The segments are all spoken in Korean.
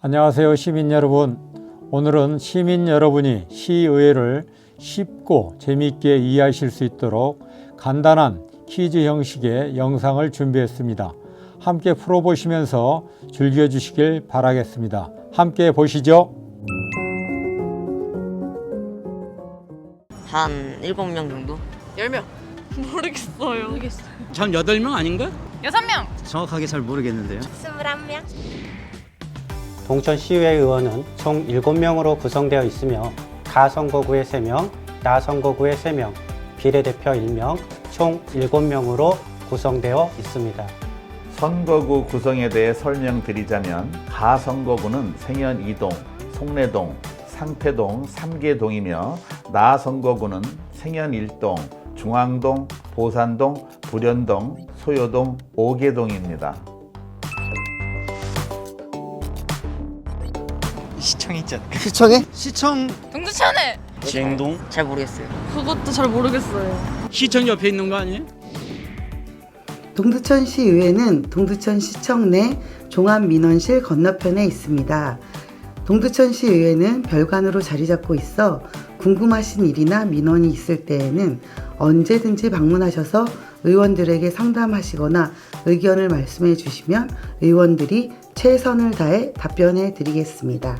안녕하세요 시민 여러분 오늘은 시민 여러분이 시의회를 쉽고 재미있게 이해하실 수 있도록 간단한 퀴즈 형식의 영상을 준비했습니다 함께 풀어보시면서 즐겨주시길 바라겠습니다 함께 보시죠 한 7명 정도? 10명. 모르겠어요. 모르겠어요. 전 8명 아닌가? 6명. 정확하게 잘 모르겠는데요. 21명. 동천시의회 의원은 총 7명으로 구성되어 있으며 가선거구에 3명, 나선거구에 3명, 비례대표 1명, 총 7명으로 구성되어 있습니다. 선거구 구성에 대해 설명드리자면 가선거구는 생현 2동, 송내동, 상태동 3개 동이며 나선거구는 생현 1동, 중앙동, 보산동, 불현동, 소요동 5개 동입니다. 시청이 있지 않을까? 시청에? 시청 동두천에. 지행동? 잘 모르겠어요. 그것도 잘 모르겠어요. 시청 옆에 있는 거 아니에요? 동두천시 의회는 동두천시청 내 종합민원실 건너편에 있습니다. 동두천시 의회는 별관으로 자리 잡고 있어 궁금하신 일이나 민원이 있을 때에는 언제든지 방문하셔서 의원들에게 상담하시거나 의견을 말씀해 주시면 의원들이 최선을 다해 답변해 드리겠습니다.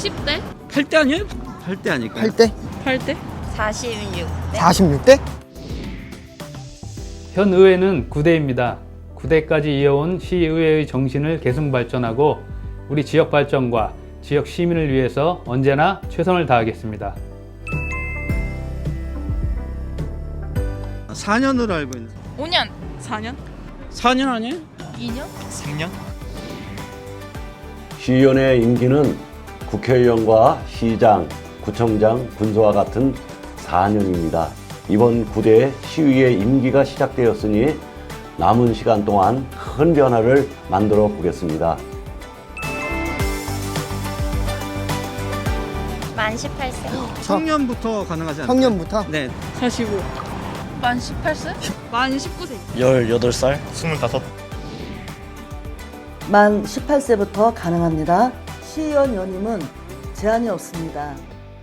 10대? 8대 아니에요? 8대 아닐까요? 8대? 8대? 46. 46대? 현 의회는 9대입니다. 9대까지 이어온 시의회의 정신을 계승 발전하고 우리 지역 발전과 지역 시민을 위해서 언제나 최선을 다하겠습니다. 4년으로 알고 있는 5년. 4년? 4년 아니에요? 2년? 3년? 시의원의 임기는 국회의원과 시장, 구청장, 군수와 같은 4년입니다. 이번 9대 시의회 임기가 시작되었으니 남은 시간 동안 큰 변화를 만들어 보겠습니다. 만 18세. 청년부터 가능하지 않나요? 청년부터? 네. 45. 만 18세? 만 19세. 18살? 25? 만 18세부터 가능합니다. 시의원 연임은 제한이 없습니다.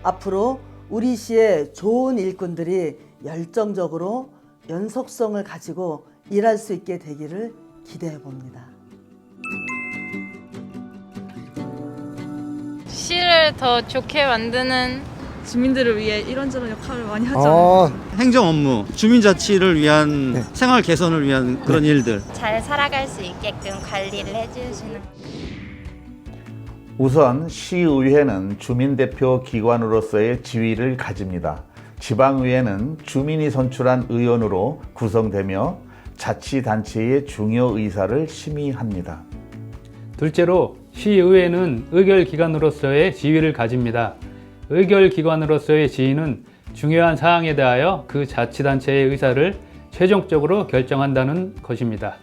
앞으로 우리 시의 좋은 일꾼들이 열정적으로 연속성을 가지고 일할 수 있게 되기를 기대해 봅니다. 시를 더 좋게 만드는 주민들을 위해 이런저런 역할을 많이 하죠. 어, 행정 업무, 주민 자치를 위한 네. 생활 개선을 위한 그런 일들. 잘 살아갈 수 있게끔 관리를 해주시는. 우선 시의회는 주민대표 기관으로서의 지위를 가집니다. 지방의회는 주민이 선출한 의원으로 구성되며 자치단체의 중요 의사를 심의합니다. 둘째로 시의회는 의결기관으로서의 지위를 가집니다. 의결기관으로서의 지위는 중요한 사항에 대하여 그 자치단체의 의사를 최종적으로 결정한다는 것입니다.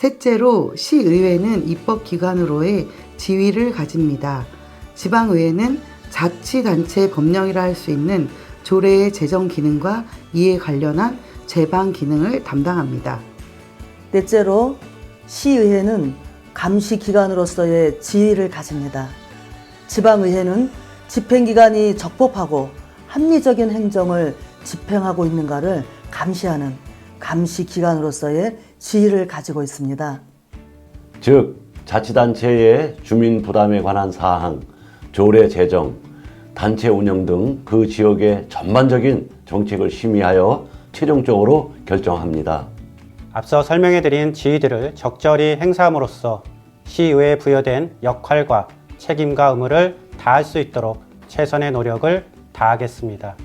셋째로 시의회는 입법기관으로의 지위를 가집니다. 지방의회는 자치단체 법령이라 할 수 있는 조례의 제정 기능과 이에 관련한 제방 기능을 담당합니다. 넷째로 시의회는 감시 기관으로서의 지위를 가집니다. 지방의회는 집행기관이 적법하고 합리적인 행정을 집행하고 있는가를 감시하는 감시 기관으로서의 지위를 가지고 있습니다. 즉, 자치단체의 주민 부담에 관한 사항, 조례 제정, 단체 운영 등 그 지역의 전반적인 정책을 심의하여 최종적으로 결정합니다. 앞서 설명해드린 지위들을 적절히 행사함으로써 시의회에 부여된 역할과 책임과 의무를 다할 수 있도록 최선의 노력을 다하겠습니다.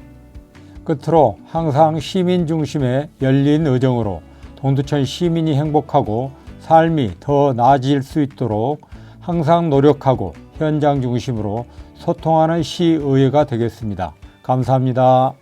끝으로 항상 시민 중심의 열린 의정으로 동두천 시민이 행복하고 삶이 더 나아질 수 있도록 항상 노력하고 현장 중심으로 소통하는 시의회가 되겠습니다. 감사합니다.